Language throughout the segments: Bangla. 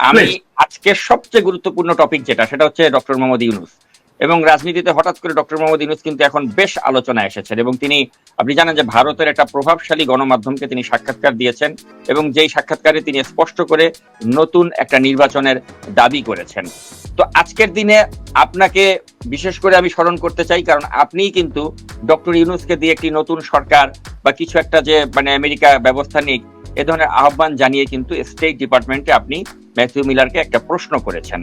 আমি. আজকের সবচেয়ে গুরুত্বপূর্ণ টপিক যেটা সেটা হচ্ছে ডক্টর মোহাম্মদ ইউনুস এবং রাজনীতিতে হঠাৎ করে ডক্টর মোহাম্মদ ইউনুস কিন্তু এখন বেশ আলোচনায় এসেছেন এবং তিনি আপনি জানেন যে ভারতের একটা প্রভাবশালী গণমাধ্যমকে তিনি সাক্ষাৎকার দিয়েছেন এবং যেই সাক্ষাৎকারে তিনি স্পষ্ট করে নতুন একটা নির্বাচনের দাবি করেছেন তো আজকের দিনে আপনাকে বিশেষ করে আমি স্মরণ করতে চাই কারণ আপনিই কিন্তু ডক্টর ইউনুসকে দিয়ে একটি নতুন সরকার বা কিছু একটা যে মানে আমেরিকা ব্যবস্থা নিক এ ধরনের আহ্বান জানিয়ে কিন্তু স্টেট ডিপার্টমেন্টে আপনি ম্যাথিউ মিলারকে একটা প্রশ্ন করেছেন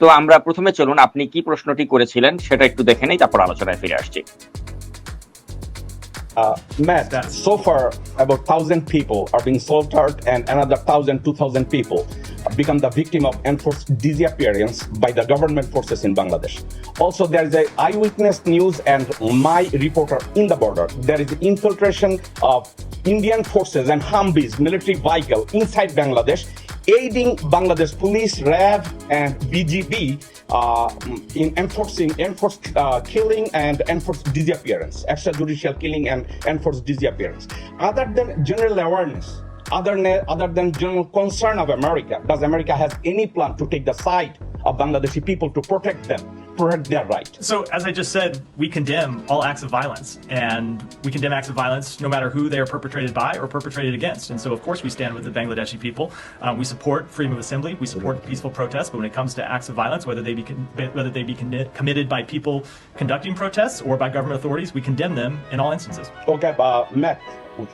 তো আমরা প্রথমে চলুন আপনি কি প্রশ্নটি করেছিলেন সেটা একটু দেখে নেই তারপর আলোচনায় ফিরে আসছি Uh, Matt, so far about 1,000 people are being slaughtered and another 1,000, 2,000 people. Become the victim of enforced disappearance by the government forces in Bangladesh. Also, there is a eyewitness news and my reporter in the border. There is infiltration of Indian forces and Humvees military vehicle inside Bangladesh, aiding Bangladesh police, RAV, and BGB uh, in enforcing enforced uh, killing and enforced disappearance, extrajudicial killing and enforced disappearance. Other than general awareness, other, other than general concern of America, does America have any plan to take the side of Bangladeshi people to protect them, protect their right? So, as I just said, we condemn all acts of violence, and we condemn acts of violence no matter who they are perpetrated by or perpetrated against. And so, of course, we stand with the Bangladeshi people. Um, we support freedom of assembly. We support peaceful protests. But when it comes to acts of violence, whether they be con- whether they be con- committed by people conducting protests or by government authorities, we condemn them in all instances. Okay, uh, Matt,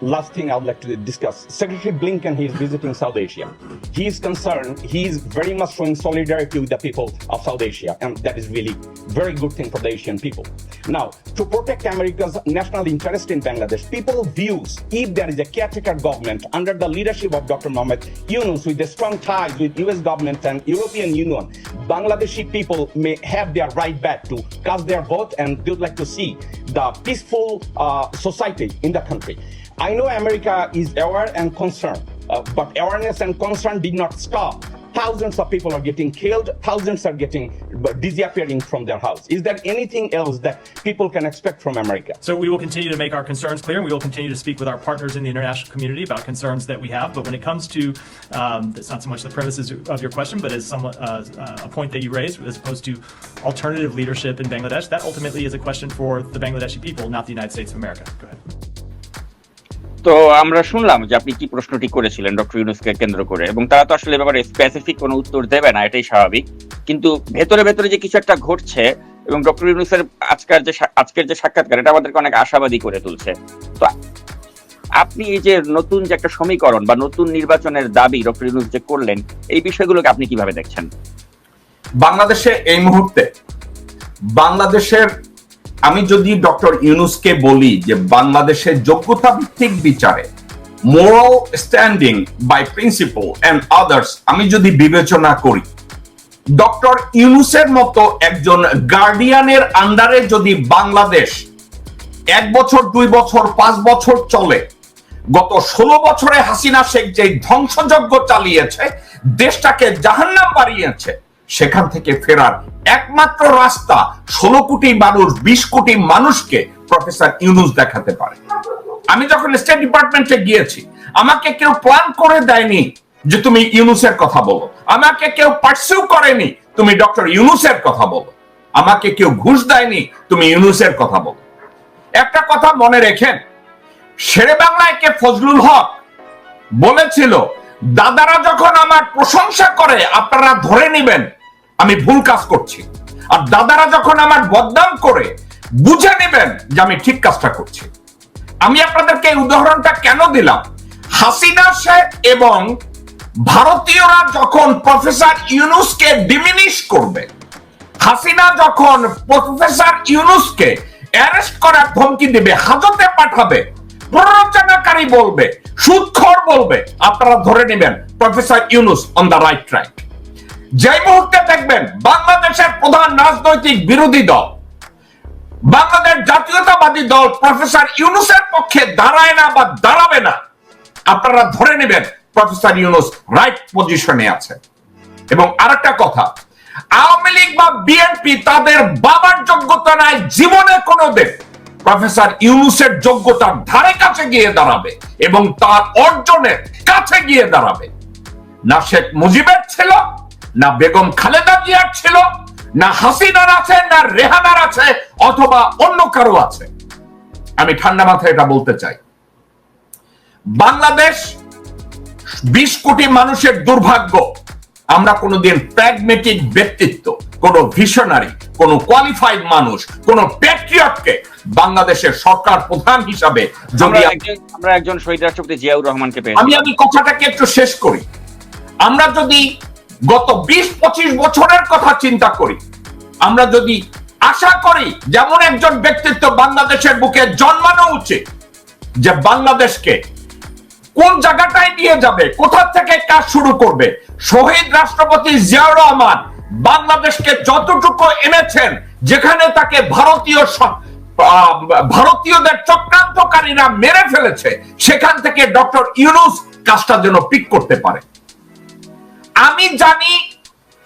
last thing I would like to discuss. Secretary Blinken, he is visiting South Asia. He is concerned, he is very much showing solidarity with the people of South Asia, and that is really very good thing for the Asian people. Now, to protect America's national interest in Bangladesh, people views if there is a caretaker government under the leadership of Dr. Mohammed Yunus with a strong ties with US government and European Union, Bangladeshi people may have their right back to cast their vote and they would like to see the peaceful uh, society in the country. I know America is aware and concerned, uh, but awareness and concern did not stop. Thousands of people are getting killed, thousands are getting disappearing from their house. Is there anything else that people can expect from America? So we will continue to make our concerns clear, and we will continue to speak with our partners in the international community about concerns that we have. But when it comes to, um, that's not so much the premises of your question, but as somewhat uh, uh, a point that you raised, as opposed to alternative leadership in Bangladesh, that ultimately is a question for the Bangladeshi people, not the United States of America. Go ahead. তো আমরা শুনলাম যে আপনি কি প্রশ্নটি করেছিলেন, ডক্টর ইউনুসকে কেন্দ্র করে, এবং তারা তো আসলে ব্যাপারে স্পেসিফিক কোনো উত্তর দেবে না, এটাই স্বাভাবিক। কিন্তু ভেতরে ভেতরে যে কিছু একটা ঘটছে, এবং ডক্টর ইউনুসের আজকের যে আজকের যে সাক্ষাৎকার, এটা আমাদেরকে অনেক আশাবাদী করে তুলছে। তো আপনি এই যে নতুন যে একটা সমীকরণ বা নতুন নির্বাচনের দাবি ডক্টর ইউনুস যে করলেন, এই বিষয়গুলোকে আপনি কীভাবে দেখছেন? বাংলাদেশে এই মুহূর্তে বাংলাদেশের আমি যদি ডক্টর ইউনুসকে বলি যে বাংলাদেশের যোগ্যতা ভিত্তিক বিচারে moral standing by principle and others আমি যদি বিবেচনা করি, ডক্টর ইউনুসের মতো একজন গার্ডিয়ানের আন্ডারে যদি বাংলাদেশ এক বছর, দুই বছর, পাঁচ বছর চলে, গত ষোলো বছরে হাসিনা শেখ যে ধ্বংসযজ্ঞ চালিয়েছে, দেশটাকে জাহান্নাম বাড়িয়েছে সেখান থেকে ফেরার একমাত্র রাস্তা ষোলো কোটি মানুষ, বিশ কোটি মানুষকে প্রফেসর ইউনুস দেখাতে পারে। আমি যখন স্টেট ডিপার্টমেন্টে গিয়েছি, আমাকে কেউ প্ল্যান করে দেয়নি যে তুমি ইউনুসের কথা বলো। আমাকে কেউ পার্সিউ করেনি তুমি ডক্টর ইউনুসের কথা বলো। আমাকে কেউ ঘুষ দেয়নি তুমি ইউনুসের কথা বলো। একটা কথা মনে রেখেন, শেরে বাংলায় কে ফজলুল হক বলেছিল, দাদারা যখন আমার প্রশংসা করে, আপনারা ধরে নেবেন। আমি ভুল কাজ করছি। আর দাদারা যখন আমার বদনাম করে, বুঝে নেবেন যে আমি ঠিক কাজটা করছি। আমি আপনাদেরকে এই উদাহরণটা কেন দিলাম? হাসিনা শেখ এবং ভারতীয়রা যখন প্রফেসর ইউনুসকে ডিমিনিশ করবে, হাসিনা যখন প্রফেসর ইউনুসকে অ্যারেস্ট করার ধমকি দিবে, হাজতে পাঠাবে, প্ররোচনাকারী বলবে সুদখর বলবে, আপনারা ধরে নেবেন, professor Yunus on the right track যেই মুহূর্তে দেখবেন বাংলাদেশের প্রধান রাজনৈতিক বিরোধী দল, বাংলাদেশ জাতীয়তাবাদী দল প্রফেসর ইউনুসের পক্ষে দাঁড়ায় না বা দাঁড়াবে না, আপনারা ধরে নেবেন প্রফেসর ইউনুস রাইট পজিশনে আছে। এবং আরেকটা কথা, আওয়ামী লীগ বা বিএনপি তাদের বাবার যোগ্যতা নাই, জীবনে কোনোদিন। প্রফেসর ইউনুসের যোগ্যতার ধারে কাছে গিয়ে দাঁড়াবে এবং তার অর্জনের কাছে গিয়ে দাঁড়াবে। না শেখ মুজিবের ছিল না বেগম খালেদা জিয়ার ছিল না হাসিনার আছে না রেহানার আছে অথবা অন্য কারও আছে। আমি ঠান্ডা মাথায় এটা বলতে চাই। বাংলাদেশ বিশ কোটি মানুষের দুর্ভাগ্য আমরা কোনোদিন প্র্যাগমেটিক ব্যক্তিত্ব কোন ভিশনারি কোন কোয়ালিফাইড মানুষ কোন প্যাট্রিয়টকে বাংলাদেশের সরকার প্রধান হিসাবে আমরা যদি একজন আমরা একজন শহীদ রাষ্ট্রপতি জিয়াউর রহমানকে পেয়েছি। আমি আমি কথাটাকে একটু শেষ করি। আমরা যদি গত বিশ পঁচিশ বছরের কথা চিন্তা করি। আমরা যদি আশা করি যেমন একজন ব্যক্তিত্ব বাংলাদেশের বুকে জন্মানো উচিত, যে বাংলাদেশকে কোন জায়গাটায় নিয়ে যাবে, কোথা থেকে কাজ শুরু করবে, শহীদ রাষ্ট্রপতি জিয়াউর রহমান বাংলাদেশকে যতটুকু এনেছেন, যেখানে তাকে ভারতীয় ভারতীয়দের চক্রান্তকারীরা মেরে ফেলেছে, সেখান থেকে ডক্টর ইউনুস কাজটা যেন পিক করতে পারে। আমি জানি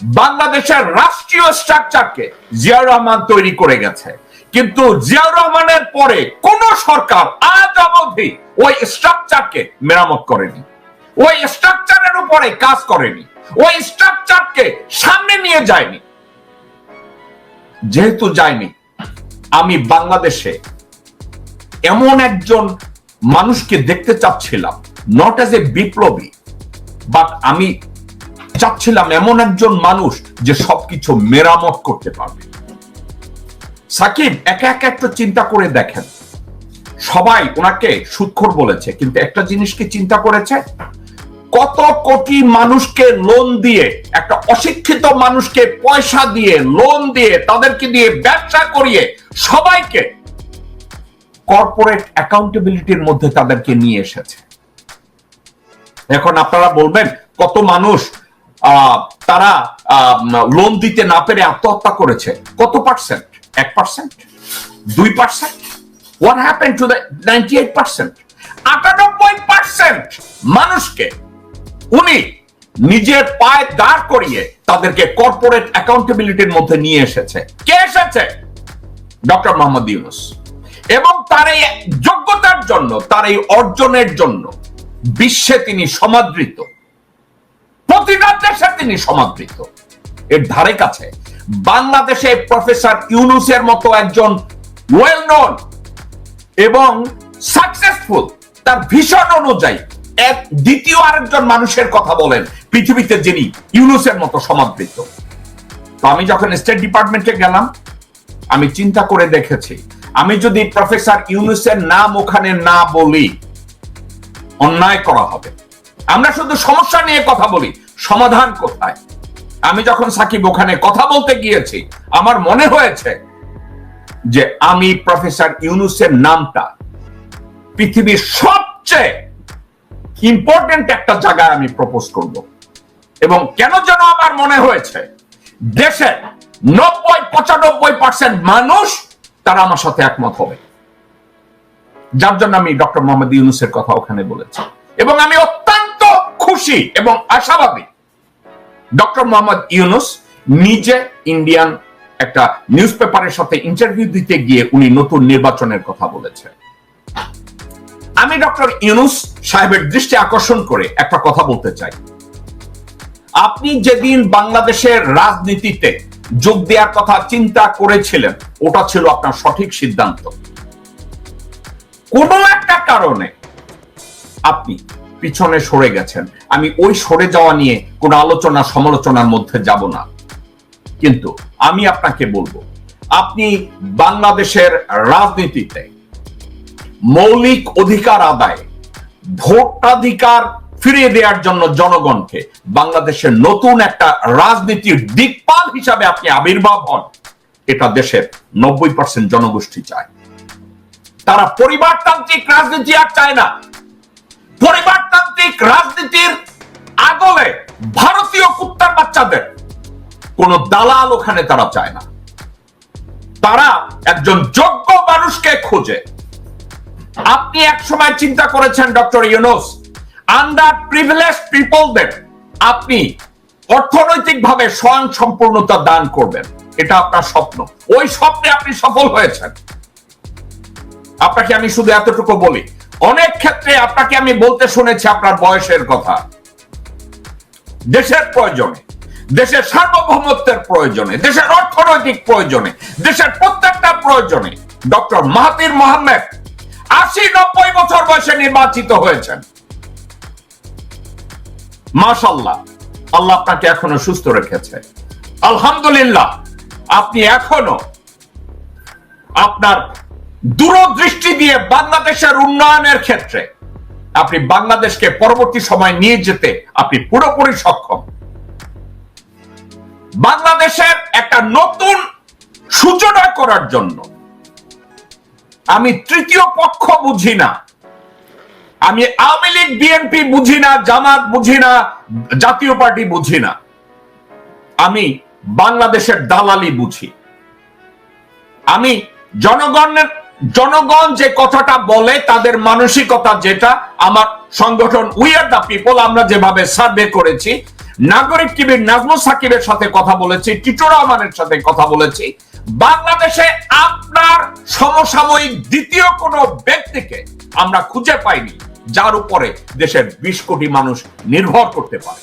বাংলাদেশের রাষ্ট্রীয় স্ট্রাকচারকে জিয়াউর রহমান তৈরি করে গেছে। কিন্তু জিয়াউর রহমানের পরে কোন সরকার আজ অবধি ওই স্ট্রাকচারকে মেরামত করেনি। ওই স্ট্রাকচারের উপরে কাজ করেনি। ওই স্ট্রাকচারকে সামনে নিয়ে যায়নি। যেহেতু যায়নি, আমি বাংলাদেশে এমন একজন মানুষকে দেখতে চাচ্ছিলাম নট এজ এ বিপ্লবী বাট আমি চাচ্ছিলাম এমন একজন মানুষ যে সবকিছু মেরামত করতে পারবে। সাকিব, একা একা একটু চিন্তা করে দেখেন। সবাই ওনাকে সুৎখর বলেছে, কিন্তু একটা জিনিস কি চিন্তা করেছে? কত কোটি মানুষকে লোন দিয়ে, একটা অশিক্ষিত মানুষকে পয়সা দিয়ে লোন দিয়ে, তাদেরকে দিয়ে ব্যবসা করিয়ে সবাইকে কর্পোরেট অ্যাকাউন্টেবিলিটির মধ্যে তাদেরকে নিয়ে এসেছে। এখন আপনারা বলবেন, কত মানুষ তারা লোন দিতে না পেরে আত্মহত্যা করেছে। কত পার্সেন্ট এক পার্সেন্ট দুই percent what happen to the eight percent আটানব্বই পার্সেন্ট মানুষকে উনি নিজের পায়ে দাঁড় করিয়ে তাদেরকে কর্পোরেট অ্যাকাউন্টেবিলিটির মধ্যে নিয়ে এসেছে। কে এসেছে? ডক্টর মোহাম্মদ ইউনুস। এবং তার এই যোগ্যতার জন্য, তার এই অর্জনের জন্য বিশ্বে তিনি সমাদৃত। প্রতিটা দেশে তিনি সমাদৃত। এর ধারে কাছে বাংলাদেশে প্রফেসর ইউনুসের মতো একজন ওয়েল নোন এবং সাকসেসফুল তার ভীষণ অনুযায়ী এক দ্বিতীয় আরেকজন মানুষের কথা বলেন পৃথিবীতে যিনি ইউনুসের মতো সমাদৃত। তো আমি যখন স্টেট ডিপার্টমেন্টে গেলাম, আমি চিন্তা করে দেখেছি, আমি যদি প্রফেসর ইউনুসের নাম ওখানে না বলি, অন্যায় করা হবে। আমরা শুধু সমস্যা নিয়ে কথা বলি সমাধান কোথায়? আমি যখন সাকিব ওখানে কথা বলতে গিয়েছি, আমার মনে হয়েছে যে আমি প্রফেসর ইউনুসের নামটা পৃথিবীর সবচেয়ে ইম্পর্টেন্ট একটা জায়গায় আমি প্রপোজ করব। এবং কেন যেন আমার মনে হয়েছে দেশের নব্বই পঁচানব্বই পার্সেন্ট মানুষ তারা আমার সাথে একমত হবে। যার জন্য আমি ডক্টর মোহাম্মদ ইউনুসের কথা ওখানে বলেছি। এবং আমি অত্যন্ত খুশি এবং আশাবাদী ডক্টর মোহাম্মদ ইউনুস নিজে ইন্ডিয়ান একটা নিউজ পেপারের সাথে ইন্টারভিউ দিতে গিয়ে উনি নতুন নির্বাচনের কথা বলেছেন। আমি ডক্টর ইউনুস সাহেবের দৃষ্টি আকর্ষণ করে একটা কথা বলতে চাই। আপনি যেদিন বাংলাদেশের রাজনীতিতে যোগ দেওয়ার কথা চিন্তা করেছিলেন, ওটা ছিল আপনার সঠিক সিদ্ধান্ত। কোনো একটা কারণে আপনি পিছনে সরে গেছেন। আমি ওই সরে যাওয়া নিয়ে কোনো আলোচনা, সমালোচনার মধ্যে যাব না। কিন্তু আমি আপনাকে বলব, আপনি বাংলাদেশের রাজনীতিতে মৌলিক অধিকার আদায়, ভোটাধিকার ফিরিয়ে দেওয়ার জন্য জনগণকে বাংলাদেশের নতুন একটা রাজনীতির দিকপাল হিসাবে আপনি আবির্ভাব হন, এটা দেশের নব্বই পার্সেন্ট জনগোষ্ঠী চায়। তারা পরিবারতান্ত্রিক রাজনীতি আর চায় না। পরিবারতান্ত্রিক রাজনীতির আগলে ভারতীয় কুত্তার বাচ্চাদের। কোন দালাল ওখানে তারা চায় না। তারা একজন যোগ্য মানুষকে খোঁজে। আপনি এক সময় চিন্তা করেছেন, ডক্টর ইউনুস, আন্ডার প্রিভিলেজ পিপলদের আপনি অর্থনৈতিকভাবে স্বয়ং সম্পূর্ণতা দান করবেন। এটা আপনার স্বপ্ন। ওই স্বপ্নে আপনি সফল হয়েছেন। আপনাকে আমি শুধু এতটুকু বলি অনেক ক্ষেত্রে আপনাকে আমি বলতে শুনেছি আপনার বয়সের কথা। দেশের প্রয়োজনে, দেশের সার্বভৌমত্বের প্রয়োজনে, দেশের অর্থনৈতিক প্রয়োজনে, দেশের প্রত্যেকটা প্রয়োজনে ডক্টর মাহাতির মোহাম্মদ আশি নব্বই বছর বয়সে নির্বাচিত হয়েছেন। মাশাল্লাহ আল্লাহ আপনাকে এখনও সুস্থ রেখেছে। আলহামদুলিল্লাহ, আপনি এখনও আপনার দূরদৃষ্টি দিয়ে বাংলাদেশের উন্নয়নের ক্ষেত্রে আপনি বাংলাদেশকে পরবর্তী সময় নিয়ে যেতে আপনি পুরোপুরি সক্ষম। বাংলাদেশের একটা নতুন সূচনা করার জন্য আমি তৃতীয় পক্ষ বুঝি না। আমি আওয়ামী লীগ, বিএনপি বুঝি না, জামাত বুঝি না, জাতীয় পার্টি বুঝি না। আমি বাংলাদেশের দালালি বুঝি। আমি জনগণের জনগণ যে কথাটা বলে, তাদের মানসিকতা যেটা, আমার সংগঠন উই আর দ্য পিপল আমরা যেভাবে সার্ভে করেছি, নাগরিক টিভির নাজমুল সাকিবের সাথে কথা বলেছি, টিটু রহমানের সাথে কথা বলেছি, বাংলাদেশে আপনার সমসাময়িক দ্বিতীয় কোন ব্যক্তিকে আমরা খুঁজে পাইনি, যার উপরে দেশের বিশ কোটি মানুষ নির্ভর করতে পারে।